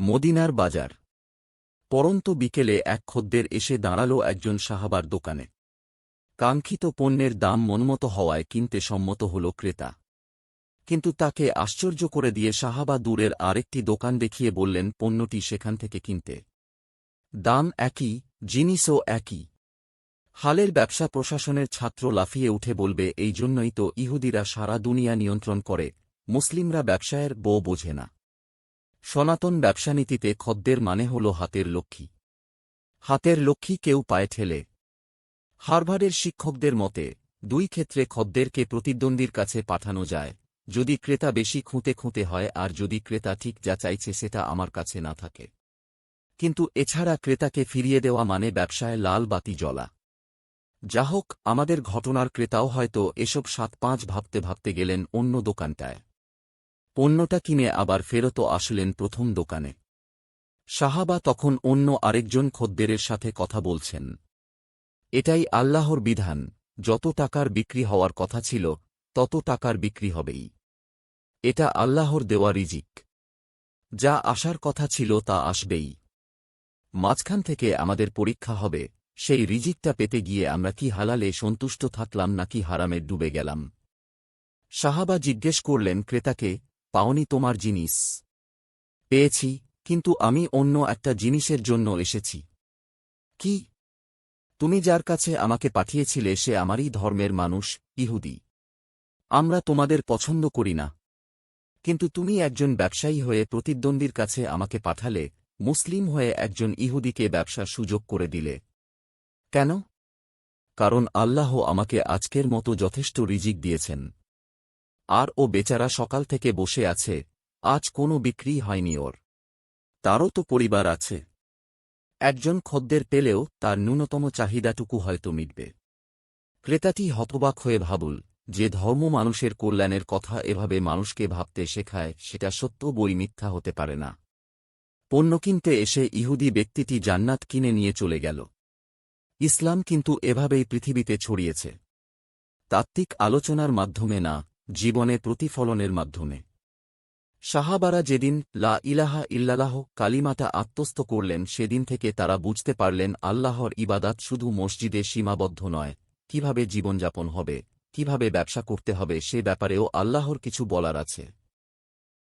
মদিনার বাজার। পরন্ত বিকেলে এক খদ্দের এসে দাঁড়াল একজন সাহাবার দোকানে। কাঙ্ক্ষিত পণ্যের দাম মনমতো হওয়ায় কিনতে সম্মত হল ক্রেতা। কিন্তু তাকে আশ্চর্য করে দিয়ে সাহাবা দূরের আরেকটি দোকান দেখিয়ে বললেন, পণ্যটি সেখান থেকে কিনতে। দাম একই, জিনিসও একই। হালের ব্যবসা প্রশাসনের ছাত্র লাফিয়ে উঠে বলবে এই জন্যই তো ইহুদিরা সারা দুনিয়া নিয়ন্ত্রণ করে, মুসলিমরা ব্যবসায়ের বউ বোঝে না। সনাতন ব্যবসানীতিতে খদ্দের মানে হল হাতের লক্ষ্মী। হাতের লক্ষ্মী কেউ পায়ে ঠেলে। হারভার্ডের শিক্ষকদের মতে, দুই ক্ষেত্রে খদ্দেরকে প্রতিদ্বন্দ্বীর কাছে পাঠানো যায়, যদি ক্রেতা বেশি খুঁতে খুঁতে হয় আর যদি ক্রেতা ঠিক যা চাইছে সেটা আমার কাছে না থাকে। কিন্তু এছাড়া ক্রেতাকে ফিরিয়ে দেওয়া মানে ব্যবসায় লাল বাতি জ্বলা। যা হোক, আমাদের ঘটনার ক্রেতাও হয়তো এসব সাত পাঁচ ভাবতে ভাবতে গেলেন অন্য দোকানটায়। পণ্যটা কিনে আবার ফেরত আসলেন প্রথম দোকানে। সাহাবা তখন অন্য আরেকজন খদ্দেরের সাথে কথা বলছেন। এটাই আল্লাহর বিধান, যত টাকার বিক্রি হওয়ার কথা ছিল, তত টাকার বিক্রি হবেই। এটা আল্লাহর দেওয়া রিজিক। যা আসার কথা ছিল তা আসবেই। মাঝখান থেকে আমাদের পরীক্ষা হবে, সেই রিজিকটা পেতে গিয়ে আমরা কি হালালে সন্তুষ্ট থাকলাম নাকি হারামে ডুবে গেলাম। সাহাবা জিজ্ঞেস করলেন ক্রেতাকে পাওনি তোমার জিনিস। পেয়েছি, কিন্তু আমি অন্য একটা জিনিসের জন্য এসেছি। কি? তুমি যার কাছে আমাকে পাঠিয়েছিলে সে আমারই ধর্মের মানুষ, ইহুদি। আমরা তোমাদের পছন্দ করি না। কিন্তু তুমি একজন ব্যবসায়ী হয়ে প্রতিদ্বন্দ্বীর কাছে আমাকে পাঠালে, মুসলিম হয়ে একজন ইহুদিকে ব্যবসার সুযোগ করে দিলে। কেন? কারণ আল্লাহ আমাকে আজকের মতো যথেষ্ট রিজিক দিয়েছেন। আর ও বেচারা সকাল থেকে বসে আছে, আজ কোনো বিক্রি হয়নি ওর। তারও তো পরিবার আছে। একজন খদ্দের পেলেও তার ন্যূনতম চাহিদাটুকু হয়তো মিটবে। ক্রেতাটি হতবাক হয়ে ভাবুল যে ধর্ম মানুষের কল্যাণের কথা এভাবে মানুষকে ভাবতে শেখায় সেটা সত্য বই মিথ্যা হতে পারে না। পণ্য কিনতে এসে ইহুদি ব্যক্তিটি জান্নাত কিনে নিয়ে চলে গেল। ইসলাম কিন্তু এভাবেই পৃথিবীতে ছড়িয়েছে। তাত্ত্বিক আলোচনার মাধ্যমে না জীবনে প্রতিফলনের মাধ্যমে। সাহাবারা যেদিন লা ইলাহা ইল্লাহ কালিমাটা আত্মস্থ করলেন, সেদিন থেকে তারা বুঝতে পারলেন আল্লাহর ইবাদাত শুধু মসজিদে সীমাবদ্ধ নয়। কীভাবে জীবনযাপন হবে, কীভাবে ব্যবসা করতে হবে, সে ব্যাপারেও আল্লাহর কিছু বলার আছে।